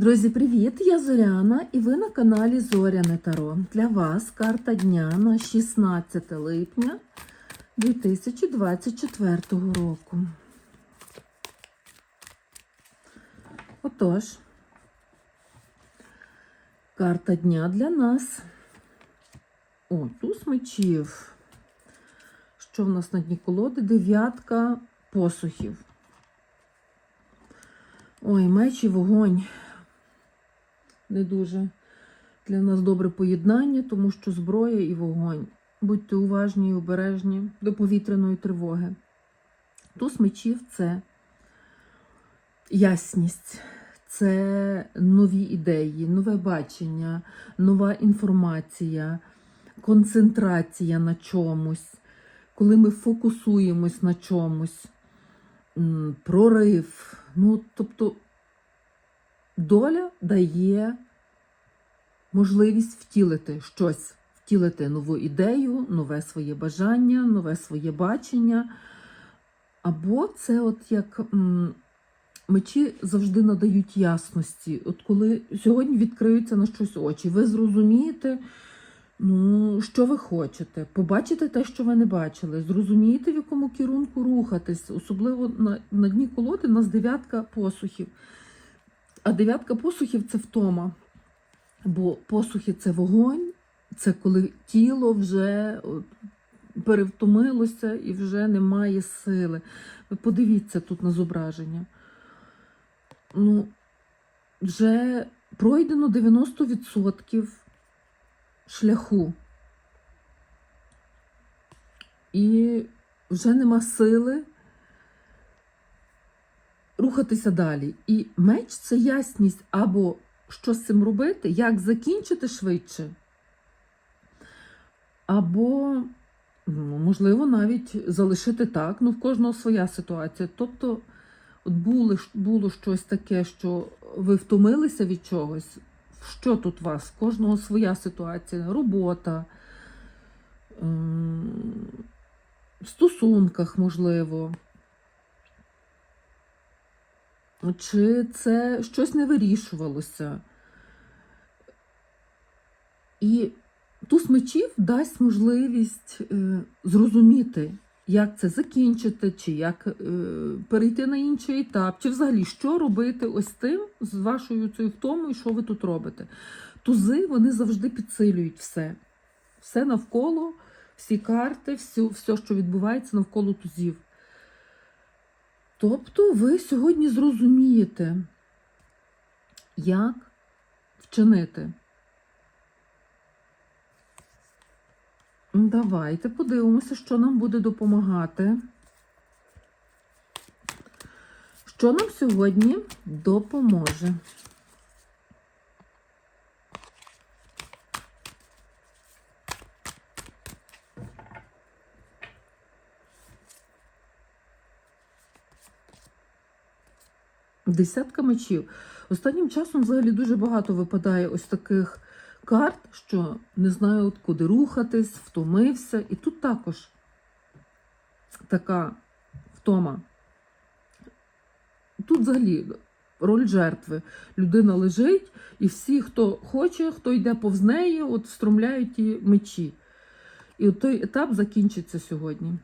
Друзі, привіт! Я Зоряна і ви на каналі Зоряне Таро. Для вас карта дня на 16 липня 2024 року. Отож, карта дня для нас. О, туз мечів. Що в нас на дні колоди? Дев'ятка посухів. Ой, меч і вогонь. Не дуже для нас добре поєднання, тому що зброя і вогонь. Будьте уважні і обережні до повітряної тривоги. Туз мечів це ясність, це нові ідеї, нове бачення, нова інформація, концентрація на чомусь, коли ми фокусуємось на чомусь, прорив. Ну, тобто доля дає можливість втілити щось, втілити нову ідею, нове своє бажання, нове своє бачення. Або це, от як мечі завжди надають ясності. От коли сьогодні відкриються на щось очі, ви зрозумієте, ну, що ви хочете, побачите те, що ви не бачили, зрозумієте, в якому керунку рухатись, особливо на, на дні колоди у нас дев'ятка посухів. А дев'ятка посухів це втома. Бо посухи це вогонь, це коли тіло вже перевтомилося і вже немає сили. Ви подивіться тут на зображення. Ну, вже пройдено 90% шляху. І вже нема сили рухатися далі. І меч це ясність або що з цим робити, як закінчити швидше, або, ну, можливо, навіть залишити так. Ну, в кожного своя ситуація. Тобто, от було, було щось таке, що ви втомилися від чогось. Що тут у вас? В кожного своя ситуація, робота, ем, в стосунках, можливо. Чи це щось не вирішувалося? І туз мечів дасть можливість е, зрозуміти, як це закінчити, чи як е, перейти на інший етап, чи взагалі що робити ось тим з вашою цією втомою, що ви тут робите. Тузи вони завжди підсилюють все. Все навколо, всі карти, все, все що відбувається навколо тузів. Тобто ви сьогодні зрозумієте, як вчинити. Давайте подивимося, що нам буде допомагати. Що нам сьогодні допоможе? Десятка мечів. Останнім часом взагалі дуже багато випадає ось таких карт, що не знаю, куди рухатись, втомився. І тут також така втома. Тут взагалі роль жертви. Людина лежить, і всі, хто хоче, хто йде повз неї, от встромляють ті мечі. І от той етап закінчиться сьогодні.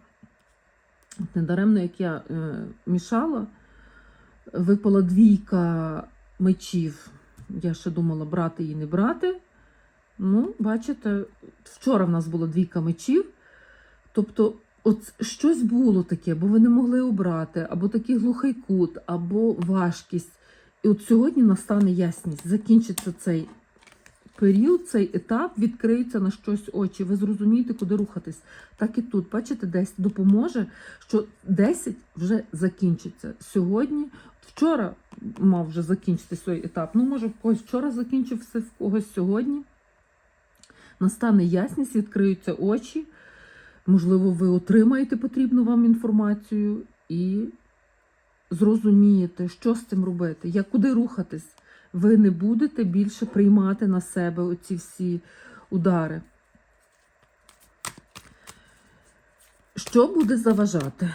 Недаремно, як я е, мішала, випала двійка мечів. Я ще думала, брати її не брати. Ну, бачите, вчора в нас була двійка мечів. Тобто, от щось було таке, бо ви не могли обрати, або такий глухий кут, або важкість. І от сьогодні настане ясність. Закінчиться цей період, цей етап, відкриються на щось очі. Ви зрозумієте, куди рухатись. Так і тут, бачите, десь допоможе, що 10 вже закінчиться. Сьогодні, вчора мав вже закінчитися цей етап. Ну, може, в когось вчора закінчився, в когось сьогодні. Настане ясність, відкриються очі. Можливо, ви отримаєте потрібну вам інформацію і зрозумієте, що з цим робити, як куди рухатись. Ви не будете більше приймати на себе оці всі удари. Що буде заважати?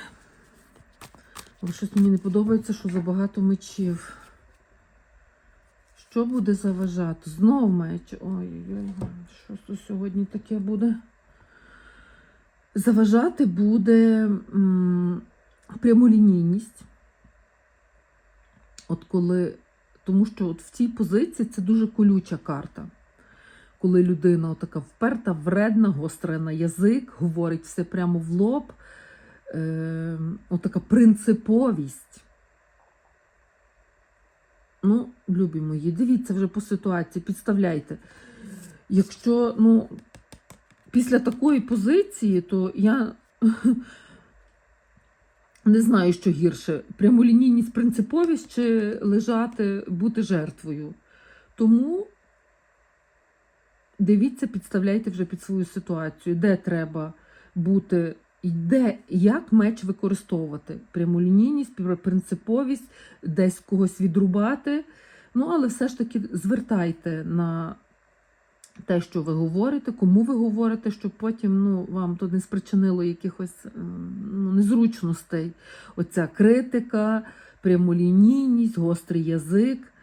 Бо щось мені не подобається, що забагато мечів. Що буде заважати? Знов меч. Ой-ой-ой, що тут сьогодні таке буде? Заважати буде м, прямолінійність. От коли, тому що от в цій позиції це дуже колюча карта. Коли людина така вперта, вредна, гостра на язик, говорить все прямо в лоб, е, отака принциповість. Ну, любі мої, дивіться вже по ситуації, підставляйте. Якщо, ну, після такої позиції, то я не знаю, що гірше: прямолінійність, принциповість чи лежати, бути жертвою. Тому дивіться, підставляйте вже під свою ситуацію, де треба бути, де, як меч використовувати. Прямолінійність, принциповість, десь когось відрубати. Ну, але все ж таки звертайте на те, що ви говорите, кому ви говорите, щоб потім ну, вам то не спричинило якихось ем, ну, незручностей. Оця критика, прямолінійність, гострий язик,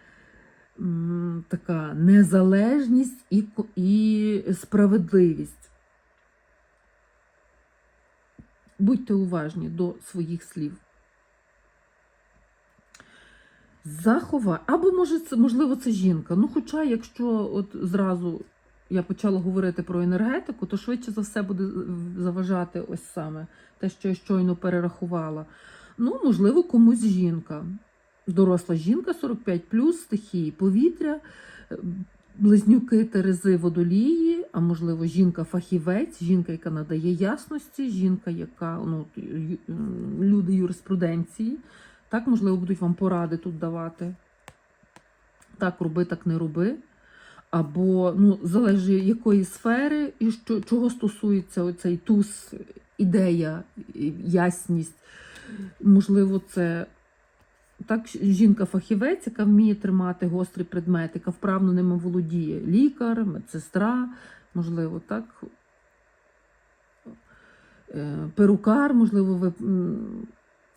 така незалежність і, і справедливість. Будьте уважні до своїх слів. Захова, або може це можливо це жінка. Ну, хоча, якщо от зразу я почала говорити про енергетику, то швидше за все буде заважати ось саме те, що я щойно перерахувала. Ну, можливо, комусь жінка. Доросла жінка 45 стихії повітря, е, близнюки Терези водолії, а можливо, жінка-фахівець, жінка, яка надає ясності, жінка, яка ну, люди юриспруденції. Так, можливо, будуть вам поради тут давати. Так роби, так не роби. Або ну, залежить якої сфери і що, чого стосується оцей туз, ідея, ясність. Можливо, це так, жінка-фахівець, яка вміє тримати гострі предмети, яка вправно ними володіє. Лікар, медсестра, можливо, так. Е, Перукар, можливо, ви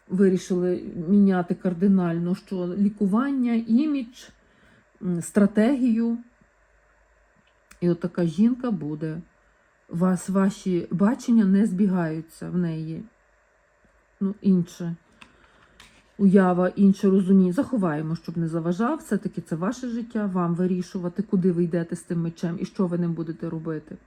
вирішили міняти кардинально, що лікування, імідж, стратегію. І от така жінка буде. Вас, ваші бачення не збігаються в неї. Ну, інше. Уява, інше розуміння. Заховаємо, щоб не заважав. Все-таки це ваше життя, вам вирішувати, куди ви йдете з тим мечем і що ви ним будете робити.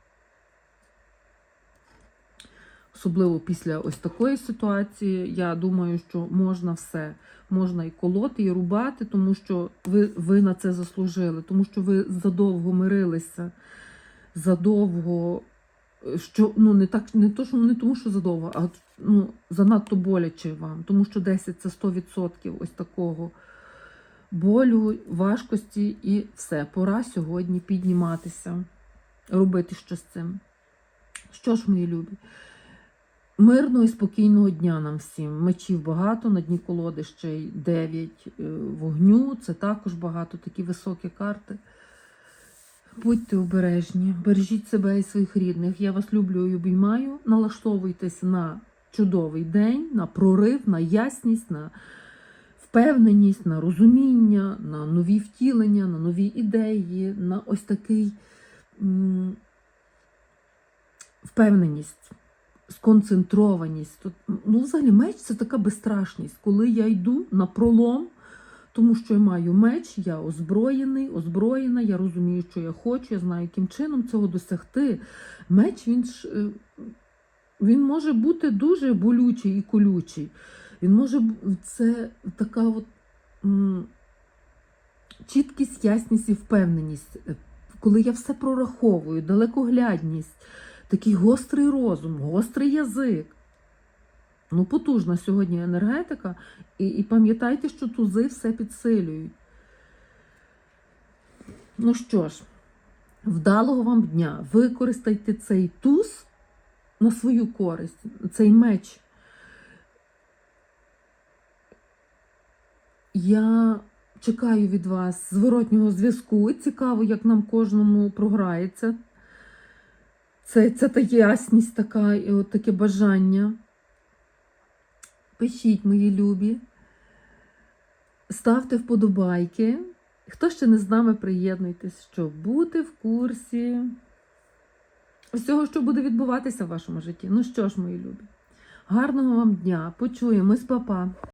Особливо після ось такої ситуації, я думаю, що можна все. Можна і колоти, і рубати, тому що ви, ви на це заслужили, тому що ви задовго мирилися, задовго, що ну не так, не то, що не тому, що задовго, а ну, занадто боляче вам, тому що 10 це 100% ось такого болю, важкості і все. Пора сьогодні підніматися, робити щось з цим. Що ж, мої любі? Мирного і спокійного дня нам всім. Мечів багато, на дні колоди ще й 9 вогню. Це також багато, такі високі карти. Будьте обережні, бережіть себе і своїх рідних. Я вас люблю і обіймаю. Налаштовуйтесь на чудовий день, на прорив, на ясність, на впевненість, на розуміння, на нові втілення, на нові ідеї, на ось такий м, впевненість сконцентрованість. Тут, ну, взагалі, меч це така безстрашність. Коли я йду на пролом, тому що я маю меч, я озброєний, озброєна, я розумію, що я хочу, я знаю, яким чином цього досягти. Меч він ж е, він може бути дуже болючий і колючий. Він може це така от чіткість, ясність і впевненість. Коли я все прораховую, далекоглядність, такий гострий розум, гострий язик. Ну, потужна сьогодні енергетика. І, і пам'ятайте, що тузи все підсилюють. Ну що ж, вдалого вам дня. Використайте цей туз на свою користь, цей меч. Я чекаю від вас зворотнього зв'язку. Цікаво, як нам кожному програється. Це, це та ясність така, і от таке бажання. Пишіть, мої любі. Ставте вподобайки, Хто ще не з нами, приєднуйтесь, щоб бути в курсі всього, що буде відбуватися в вашому житті. Ну що ж, мої любі, гарного вам дня! Почуємось, папа!